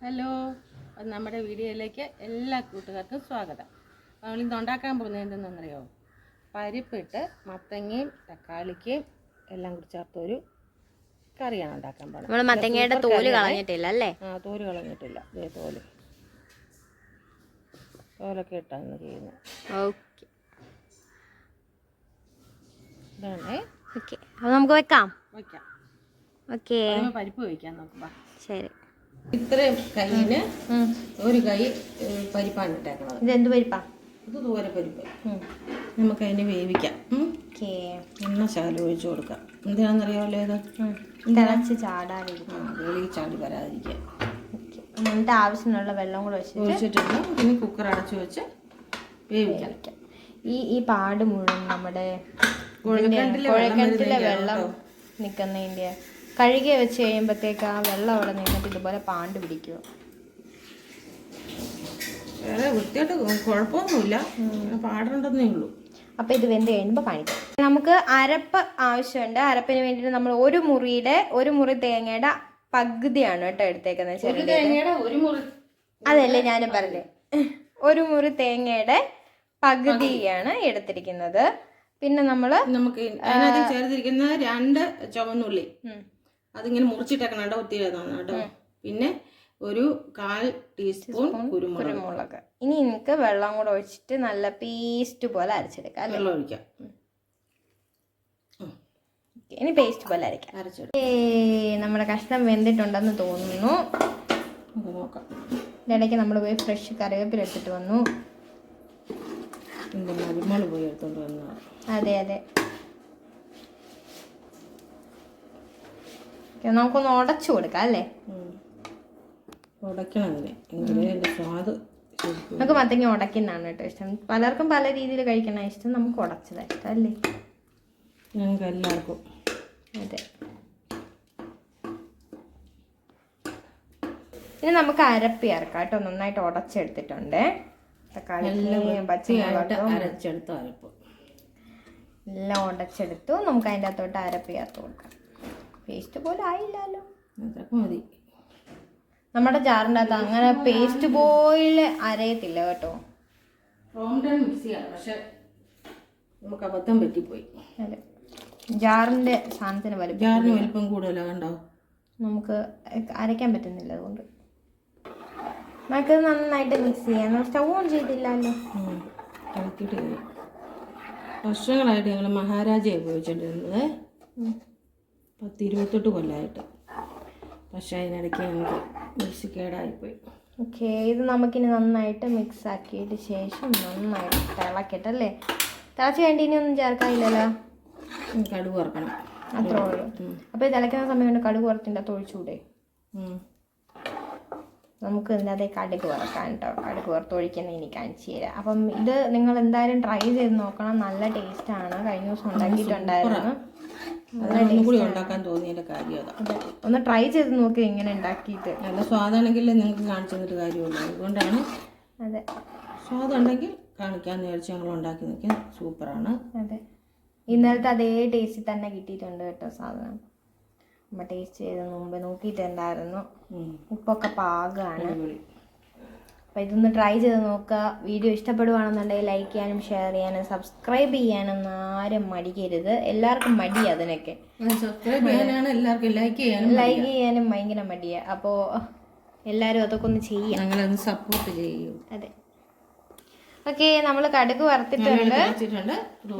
Hello നമ്മുടെ വീഡിയോയിലേക്ക് എല്ലാ കൂട്ടുകാർക്കും സ്വാഗതം. നമ്മൾ ഇന്ന് ഉണ്ടാക്കാൻ പോകുന്നത് എന്തെന്നറിയോ? പരിപ്പിട്ട് മത്തങ്ങയും തക്കാളിക്കയും എല്ലാം കൂടി ചേർത്തൊരു കറിയാണ് ഉണ്ടാക്കാൻ പോകുന്നത് നമ്മൾ മത്തങ്ങയുടെ തോൽ കളഞ്ഞിട്ടില്ല അല്ലേ? ആ തോൽ കളഞ്ഞിട്ടില്ല. ഇതേ തോൽ. തോലൊക്കെ ഇട്ടാണ് ചെയ്യുന്നത്. ഓക്കെ. ഇതാണേ. ഓക്കെ. അപ്പോൾ നമുക്ക് വെക്കാം. വെക്കാം. ഓക്കെ. പരിപ്പ് വയ്ക്കാം നോക്കുമ്പോ. ശരി. ഇത്രയും കയ്യിന് ഒരു കൈ പരിപ്പാണ് ഇട്ടേക്കുന്നത് ഇതെന്ത് പരിപ്പാ? ഇത് ദൂരെ പരിപ്പ്. നമുക്ക് അതിനെ വേവിക്കാം. എണ്ണ ശകലം ഒഴിച്ചു കൊടുക്കാം. എന്തിനാണെന്നറിയാമല്ലോ ഇത് തിളച്ച് ചാടാതിരിക്കും വെളിയിൽ ചാടി വരാതിരിക്കാൻ ഓക്കെ. എന്നിട്ട് ആവശ്യത്തിനുള്ള വെള്ളം കൂടെ വെച്ചിട്ട് ഒഴിച്ചിട്ടുണ്ട് ഇനി കുക്കർ അടച്ചു വെച്ച് വേവിക്കാം. വെക്കാം. ഈ ഈ പാട് മുഴുവൻ നമ്മുടെ കുഴൽക്കിണറ്റിലെ വെള്ളം. നിൽക്കുന്നതിന്റെ കഴുകി വെച്ച് കഴിയുമ്പോഴത്തേക്ക് ആ വെള്ളം അവിടെ നിന്നിട്ട് ഇതുപോലെ പാണ്ട് പിടിക്കുക വേറെ വൃത്തിയായിട്ട് കുഴപ്പമൊന്നുമില്ല. പാടുണ്ടെന്നേ ഉള്ളൂ. അപ്പോൾ ഇത് വെന്ത് കഴിയുമ്പോൾ കാണിക്കാം നമുക്ക് അരപ്പ് ആവശ്യമുണ്ട്. അരപ്പിന് വേണ്ടിയിട്ട് നമ്മൾ ഒരു മുറിയുടെ ഒരു മുറി തേങ്ങയുടെ പകുതിയാണ് കേട്ടോ എടുത്തേക്കുന്നത് ചെറിയ തേങ്ങയുടെ ഒരു മുറി അതല്ലേ ഞാനും പറഞ്ഞേ ഒരു മുറി തേങ്ങയുടെ പകുതിയാണ് എടുത്തിരിക്കുന്നത്. പിന്നെ നമ്മൾ നമുക്ക് ചേർത്തിരിക്കുന്നത് ചേർത്തിരിക്കുന്ന രണ്ട് ചുവന്നുള്ളി. അതിങ്ങനെ മുറിച്ചിട്ടേക്കണം കേട്ടോ ഒത്തിരി ഇതാണ് കേട്ടോ പിന്നെ ഒരു കാൽ ടീസ്പൂൺ കുരുമുളക്. ഇനി എനിക്ക് വെള്ളം കൂടെ ഒഴിച്ചിട്ട് നല്ല പേസ്റ്റ് പോലെ അരച്ചെടുക്കാം വെള്ളം ഒഴിക്കാം. ഇനി പേസ്റ്റ് പോലെ അരക്കാം. അരച്ചെടുക്കാം. ഏ നമ്മുടെ കഷ്ണം വെന്തിട്ടുണ്ടെന്ന് തോന്നുന്നു. നോക്കാം. ഇടയ്ക്ക് നമ്മൾ പോയി ഫ്രഷ് കറിവേപ്പില എടുത്തിട്ട് വന്നു. പോയി എടുത്തോണ്ട് വന്നതാണ് അതെ അതെ. നമുക്കൊന്ന് ഉടച്ചു കൊടുക്കാം അല്ലേ? എങ്കിലേ എന്റെ സ്വാദ് നമുക്ക് മത്തങ്ങ ഉടക്കുന്നതാണ് കേട്ടോ ഇഷ്ടം. പലർക്കും പല രീതിയിൽ കഴിക്കണ ഇഷ്ടം നമുക്ക് ഉടച്ചതാണ് ഇഷ്ടം അല്ലേ? ഞങ്ങൾക്ക് എല്ലാവർക്കും അതെ. ഇനി നമുക്ക് അരപ്പി ഇറക്കാം കേട്ടോ. നന്നായിട്ട് ഉടച്ചെടുത്തിട്ടുണ്ട്. തക്കാളി വൃത്തിയായിട്ട് പച്ചമുളകും. അരച്ചെടുത്ത അരപ്പ്. എല്ലാം ഉടച്ചെടുത്തു. നമുക്ക് അതിന്റെ അകത്തോട്ട് അരപ്പി ചേർത്ത് കൊടുക്കാം. പേസ്റ്റ് പോലെ ആയില്ലല്ലോ. അതൊക്കെ മതി. നമ്മുടെ ജാറിന്റെ അകത്ത് അങ്ങനെ പേസ്റ്റ് പോലെ അരയത്തില്ല കേട്ടോ. മിക്സിയാണ് പക്ഷെ നമുക്ക് അബദ്ധം പറ്റിപ്പോയി. അതെ. ജാറിന്റെ സാധനത്തിന് വലുപ്പം ജാറിന് വലിപ്പം കൂടുതലോ കണ്ടോ? നമുക്ക് അരയ്ക്കാൻ പറ്റുന്നില്ല അതുകൊണ്ട്. നമുക്ക് നന്നായിട്ട് മിക്സ് ചെയ്യാം. സ്റ്റൗ ഓൺ ചെയ്തില്ലല്ലോ. വർഷങ്ങളായിട്ട് ഞങ്ങൾ മഹാരാജയെ ഉപയോഗിച്ചിട്ടിരുന്നത് പത്ത് ഇരുപത്തെട്ട് കൊല്ലമായിട്ട് പക്ഷേ അതിനിടയ്ക്ക് ഞങ്ങൾക്ക് മിക്സി കേടായിപ്പോയി ഓക്കെ ഇത് നമുക്കിനി നന്നായിട്ട് മിക്സ് ആക്കിയിട്ട് ശേഷം നന്നായിട്ട് തിളക്കട്ടല്ലേ? തിളച്ച് വേണ്ടി ഇനി ഒന്നും ചേർക്കാനില്ലല്ലോ? കടുക് വറക്കണം. അത്രേ ഉള്ളൂ. അപ്പോൾ തിളക്കുന്ന തിളയ്ക്കുന്ന സമയം കൊണ്ട് കടുക് വറുത്തിന്റെ അകത്ത് ഒഴിച്ചുകൂടെ. നമുക്ക് ഇതിനകത്ത് കടുക് വറക്കാൻ കേട്ടോ കടുക് ഒഴിക്കുന്നത് ഇനി കാണിച്ചു തരാം. അപ്പം ഇത് നിങ്ങൾ എന്തായാലും ട്രൈ ചെയ്ത് നോക്കണം. നല്ല ടേസ്റ്റാണ് കഴിഞ്ഞ ദിവസം ഉണ്ടാക്കിയിട്ടുണ്ടായിരുന്നു. അതാണ് ഒന്നും കൂടി ഉണ്ടാക്കാൻ തോന്നിയതിന്റെ കാര്യം അതാ. ഒന്ന് ട്രൈ ചെയ്ത് നോക്കി ഇങ്ങനെ ഉണ്ടാക്കിയിട്ട്. നല്ല സ്വാദാണെങ്കിൽ നിങ്ങൾക്ക് കാണിച്ചു തന്നിട്ട് കാര്യമില്ല അതുകൊണ്ടാണ് അതെ. സ്വാദുണ്ടെങ്കിൽ കാണിക്കാമെന്ന് വിചാരിച്ച് ഞങ്ങൾ ഉണ്ടാക്കി നോക്കി സൂപ്പറാണ്. അതെ. ഇന്നലത്തെ അതേ ടേസ്റ്റിൽ തന്നെ കിട്ടിയിട്ടുണ്ട് കേട്ടോ സാധനം. അമ്മ ടേസ്റ്റ് ചെയ്ത് മുമ്പ് നോക്കിയിട്ടുണ്ടായിരുന്നു. ഉപ്പൊക്കെ പാകമാണ് അപ്പോൾ ഇതൊന്ന് ട്രൈ ചെയ്ത് നോക്കുക. വീഡിയോ ഇഷ്ടപ്പെടുവാണെന്നുണ്ടെങ്കിൽ ലൈക്ക് ചെയ്യാനും ഷെയർ ചെയ്യാനും സബ്സ്ക്രൈബ് ചെയ്യാനൊന്നും ആരും മടിക്കരുത്. എല്ലാവർക്കും മടി അതിനൊക്കെ. സബ്സ്ക്രൈബ് ചെയ്യാനാണ് എല്ലാവർക്കും ലൈക്ക് ചെയ്യാനും ലൈക്ക് ചെയ്യാനും ഭയങ്കര മടിയാണ് അപ്പോൾ എല്ലാവരും അതൊക്കെ ഒന്ന് ചെയ്യാം. ഞങ്ങളൊന്ന് സപ്പോർട്ട് ചെയ്യൂ. അതെ. ഓക്കെ നമ്മൾ കടുക് വറുത്തിട്ടുണ്ട്.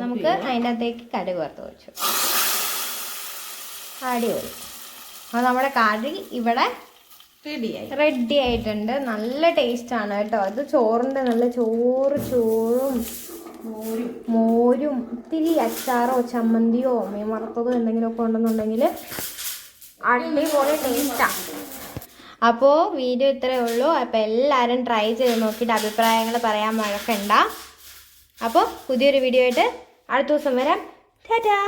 നമുക്ക് അതിന്റെ അകത്തേക്ക് കടുക് വറുത്ത് വെച്ചു. അടിപൊളി. അപ്പോൾ നമ്മുടെ കറി ഇവിടെ റെഡി ആയിട്ടുണ്ട്. നല്ല ടേസ്റ്റ് ആണ് കേട്ടോ. അത് ചോറിന്റെ നല്ല ചോറ് ചോറും മോരും. മോരും ഇത്തിരി അച്ചാറോ ചമ്മന്തിയോ മീൻ വറുത്തതോ എന്തെങ്കിലുമൊക്കെ ഉണ്ടെന്നുണ്ടെങ്കിൽ അടിപൊളി ടേസ്റ്റാണ് അപ്പോൾ വീഡിയോ ഇത്രയേ ഉള്ളൂ. അപ്പോൾ എല്ലാവരും ട്രൈ ചെയ്ത് നോക്കിയിട്ട് അഭിപ്രായങ്ങൾ പറയാൻ മഴക്കണ്ട. അപ്പോൾ പുതിയൊരു വീഡിയോ ആയിട്ട് അടുത്ത ദിവസം വരാം. ടാറ്റാ!